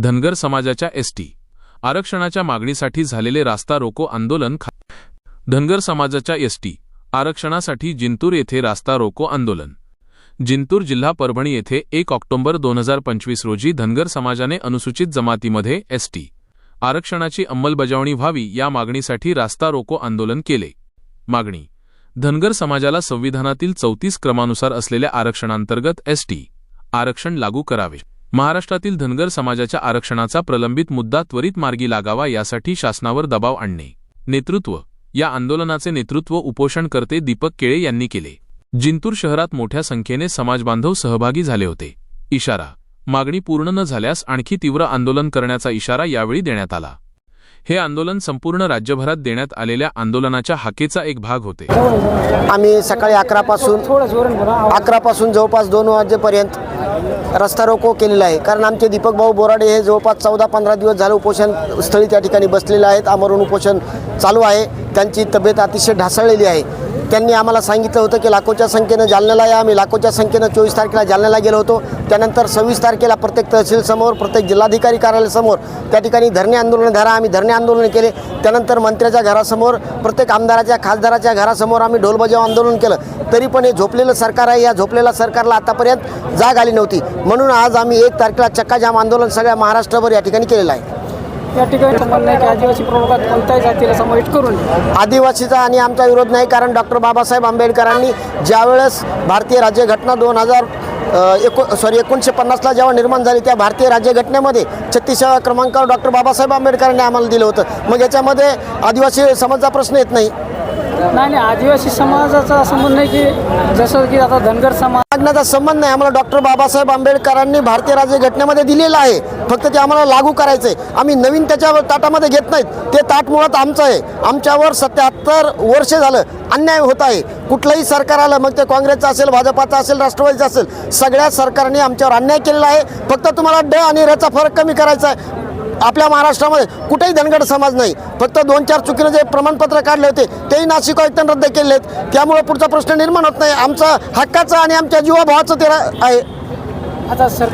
धनगर समाजाच्या एसटी. आरक्षणाच्या मागणीसाठी झालेले रास्ता रोको आंदोलन धनगर समाजाच्या एसटी. आरक्षणासाठी जिंतूर येथे रास्ता रोको आंदोलन. जिंतूर जिल्हा परभणी येथे एक ऑक्टोबर दोन हजार पंचवीस रोजी धनगर समाजाने अनुसूचित जमातीमध्ये एसटी. आरक्षणाची अंमलबजावणी व्हावी या मागणीसाठी रास्ता रोको आंदोलन केले. मागणी. धनगर समाजाला संविधानातील चौतीस क्रमानुसार असलेल्या आरक्षणांतर्गत एसटी. आरक्षण लागू करावे. महाराष्ट्रातील धनगर समाजाच्या आरक्षणाचा प्रलंबित मुद्दा त्वरित मार्गी लागावा यासाठी शासनावर दबाव आणणे. नेतृत्व. या आंदोलनाचे नेतृत्व उपोषणकर्ते दीपक केळे यांनी केले. जिंतूर शहरात मोठ्या संख्येने समाजबांधव सहभागी झाले होते. इशारा. मागणी पूर्ण न झाल्यास आणखी तीव्र आंदोलन करण्याचा इशारा यावेळी देण्यात आला. हे आंदोलन संपूर्ण राज्यभरात देण्यात आलेल्या आंदोलनाच्या हाकेचा एक भाग होते. आम्ही सकाळी अकरापासून अकरापासून जवळपास दोन वाजेपर्यंत रस्ता रोको केलेला आहे. कारण आमचे दीपक भाऊ बोराडे हे जवळपास चौदा पंधरा दिवस झाले उपोषण स्थळी त्या ठिकाणी बसलेले आहेत. आमरण उपोषण चालू आहे. त्यांची तब्येत अतिशय ढासळलेली आहे. त्यांनी आम्हाला सांगितलं होतं की लाखोच्या संख्येनं जालन्याला या. आम्ही लाखोच्या संख्येनं चोवीस तारखेला जालन्याला गेलो होतो. त्यानंतर सव्वीस तारखेला प्रत्येक तहसीलसमोर प्रत्येक जिल्हाधिकारी कार्यालयासमोर त्या ठिकाणी धरणे आंदोलन धरा. आम्ही धरणे आंदोलन केले. त्यानंतर मंत्र्याच्या घरासमोर प्रत्येक आमदाराच्या खासदाराच्या घरासमोर आम्ही ढोलबजाव आंदोलन केलं. तरी पण हे झोपलेलं सरकार आहे. या झोपलेल्या सरकारला आतापर्यंत जाग आली नव्हती. म्हणून आज आम्ही एक तारखेला चक्काजाम आंदोलन सगळ्या महाराष्ट्रभर या ठिकाणी केलेलं आहे. या ठिकाणी म्हणणं नाही की आदिवासी प्रवर्गात कोणत्याही जातीला समाविष्ट करून आदिवासीचा आणि आमचा विरोध नाही कारण डॉक्टर बाबासाहेब आंबेडकरांनी ज्यावेळेस भारतीय राज्यघटना दोन हजार एको सॉरी एकोणीसशे पन्नासला जेव्हा निर्माण झाली त्या भारतीय राज्यघटनेमध्ये छत्तीसाव्या क्रमांकावर डॉक्टर बाबासाहेब आंबेडकरांनी आम्हाला दिलं होतं. मग याच्यामध्ये आदिवासी समाजाचा प्रश्न येत नाही. नाही नाही आदिवासी समाजाचा असं नाही आहे की जसं की आता धनगर समाज मागण्याचा संबंध नाही. आम्हाला डॉक्टर बाबासाहेब आंबेडकरांनी भारतीय राज्यघटनेमध्ये दिलेलं आहे. फक्त ते आम्हाला लागू करायचं आहे आम्ही नवीन त्याच्या ताटामध्ये घेत नाहीत. ते ताट मुळात आमचं आहे. आमच्यावर सत्याहत्तर वर्ष झालं अन्याय होत आहे. कुठलंही सरकार आलं मग ते काँग्रेसचं असेल भाजपाचं असेल राष्ट्रवादीचं असेल सगळ्या सरकारने आमच्यावर अन्याय केलेला आहे. फक्त तुम्हाला ड आणि रचा फरक कमी करायचा आहे. आपल्या महाराष्ट्रामध्ये कुठेही धनगड समाज नाही. फक्त दोन चार चुकीने जे प्रमाणपत्र काढले होते तेही नाशिक आयुक्तांनी रद्द केले आहेत त्यामुळे पुढचा प्रश्न निर्माण होत नाही. आमचा हक्काचं आणि आमच्या जीवाभावाचं ते रा- आहे. आता सर